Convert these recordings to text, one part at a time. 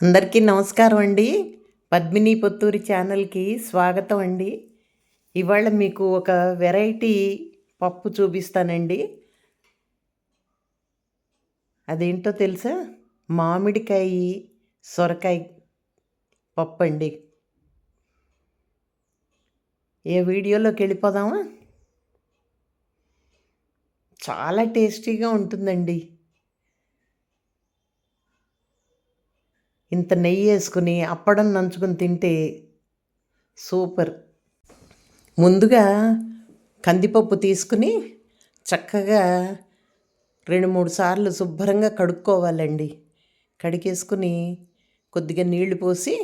అందరికీ నమస్కారం అండి. పద్మిని పొత్తూరి ఛానల్కి స్వాగతం అండి. ఇవాళ మీకు ఒక వెరైటీ పప్పు చూపిస్తానండి. అదేంటో తెలుసా? మామిడికాయ సొరకాయ పప్పు అండి ఏ వీడియోలోకి వెళ్ళిపోదామా? చాలా టేస్టీగా ఉంటుందండి. ఇంత నెయ్యి వేసుకుని అప్పడం నంచుకొని తింటే సూపర్. ముందుగా కందిపప్పు తీసుకుని చక్కగా రెండు మూడు సార్లు శుభ్రంగా కడుక్కోవాలండి. కడిగేసుకుని కొద్దిగా నీళ్ళు పోసి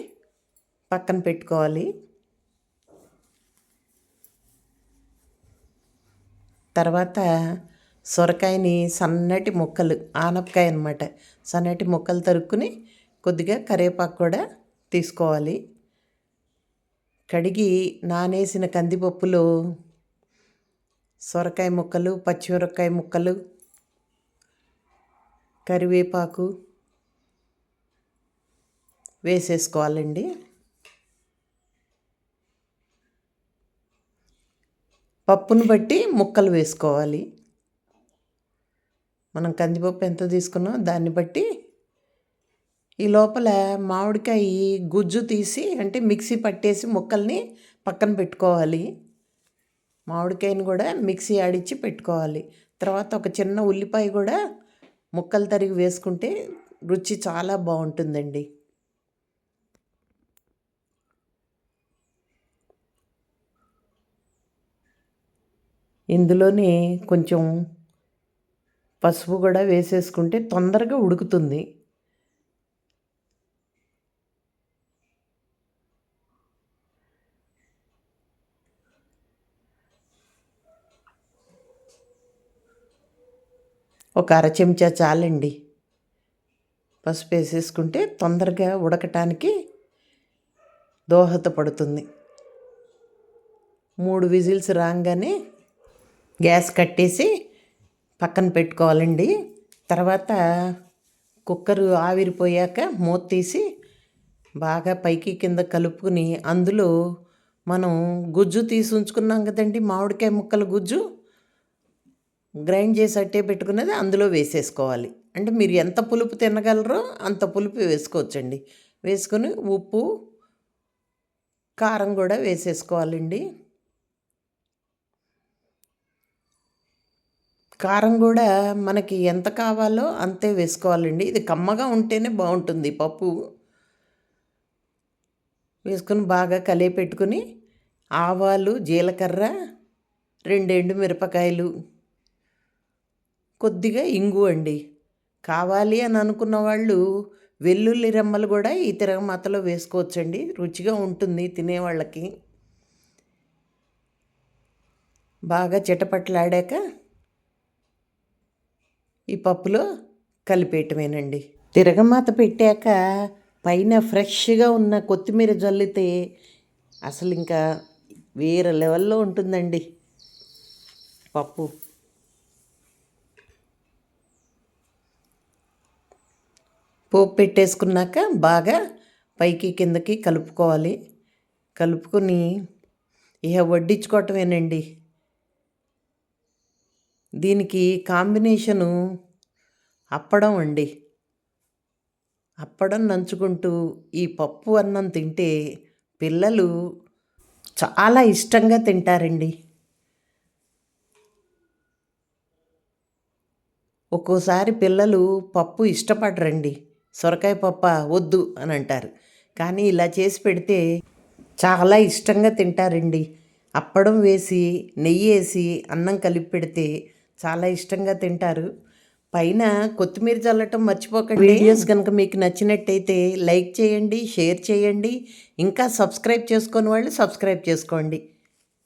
పక్కన పెట్టుకోవాలి. తర్వాత సొరకాయని సన్నటి ముక్కలు ఆనపకాయ అనమాట సన్నటి ముక్కలు తరుక్కుని కొద్దిగా కరివేపాకు కూడా తీసుకోవాలి. కడిగి నానేసిన కందిపప్పులో సొరకాయ ముక్కలు పచ్చిమిరపకాయ ముక్కలు కరివేపాకు వేసేసుకోవాలండి. పప్పును బట్టి ముక్కలు వేసుకోవాలి. మనం కందిపప్పు ఎంత తీసుకున్నామో దాన్ని బట్టి ఈ లోపల మామిడికాయ గుజ్జు తీసి అంటే మిక్సీ పట్టేసి ముక్కల్ని పక్కన పెట్టుకోవాలి. మామిడికాయని కూడా మిక్సీ ఆడిచ్చి పెట్టుకోవాలి. తర్వాత ఒక చిన్న ఉల్లిపాయ కూడా ముక్కలు తరిగి వేసుకుంటే రుచి చాలా బాగుంటుందండి. ఇందులోనే కొంచెం పసుపు కూడా వేసేసుకుంటే తొందరగా ఉడుకుతుంది. ఒక అర చెంచా చాలండి. పసుపు వేసేసుకుంటే తొందరగా ఉడకటానికి దోహదపడుతుంది మూడు విజిల్స్ రాగానే గ్యాస్ కట్టేసి పక్కన పెట్టుకోవాలండి. తర్వాత కుక్కర్ ఆవిరిపోయాక మూత తీసి బాగా పైకి కింద కలుపుకుని అందులో మనం గుజ్జు తీసి ఉంచుకున్నాం కదండి మామిడికాయ ముక్కల గుజ్జు. గ్రైండ్ చేసి అట్టే పెట్టుకున్నది అందులో వేసేసుకోవాలి. అంటే మీరు ఎంత పులుపు తినగలరో అంత పులుపు వేసుకోవచ్చండి. వేసుకొని ఉప్పు కారం కూడా వేసేసుకోవాలండి. కారం కూడా మనకి ఎంత కావాలో అంతే వేసుకోవాలండి. ఇది కమ్మగా ఉంటేనే బాగుంటుంది పప్పు. వేసుకొని బాగా కలిపి పెట్టుకుని ఆవాలు జీలకర్ర రెండు ఎండు మిరపకాయలు కొద్దిగా ఇంగు అండి. కావాలి అని అనుకున్న వాళ్ళు వెల్లుల్లి రెమ్మలు కూడా ఈ తిరగమాతలో వేసుకోవచ్చండి. రుచిగా ఉంటుంది తినేవాళ్ళకి బాగా చిటపట్లాడాక ఈ పప్పులో కలిపేయటమేనండి. తిరగమాత పెట్టాక పైన ఫ్రెష్గా ఉన్న కొత్తిమీర జల్లితే అసలు ఇంకా వేరే లెవెల్లో ఉంటుందండి పప్పు. పోపు పెట్టేసుకున్నాక బాగా పైకి కిందకి కలుపుకోవాలి. కలుపుకొని ఇక వడ్డించుకోవటమేనండి. దీనికి కాంబినేషను అప్పడం అండి. అప్పడం నంచుకుంటూ ఈ పప్పు అన్నం తింటే పిల్లలు చాలా ఇష్టంగా తింటారండి. ఒక్కోసారి పిల్లలు పప్పు ఇష్టపడరండి. సొరకాయ పప్ప వద్దు అని అంటారు. కానీ ఇలా చేసి పెడితే చాలా ఇష్టంగా తింటారండి. అప్పడం వేసి నెయ్యి వేసి అన్నం కలిపి పెడితే చాలా ఇష్టంగా తింటారు. పైన కొత్తిమీర చల్లటం మర్చిపోకండి. వీడియోస్ కనుక మీకు నచ్చినట్టయితే లైక్ చేయండి షేర్ చేయండి. ఇంకా సబ్స్క్రైబ్ చేసుకోని వాళ్ళు సబ్స్క్రైబ్ చేసుకోండి.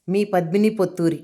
మీ పద్మిని పొత్తూరి.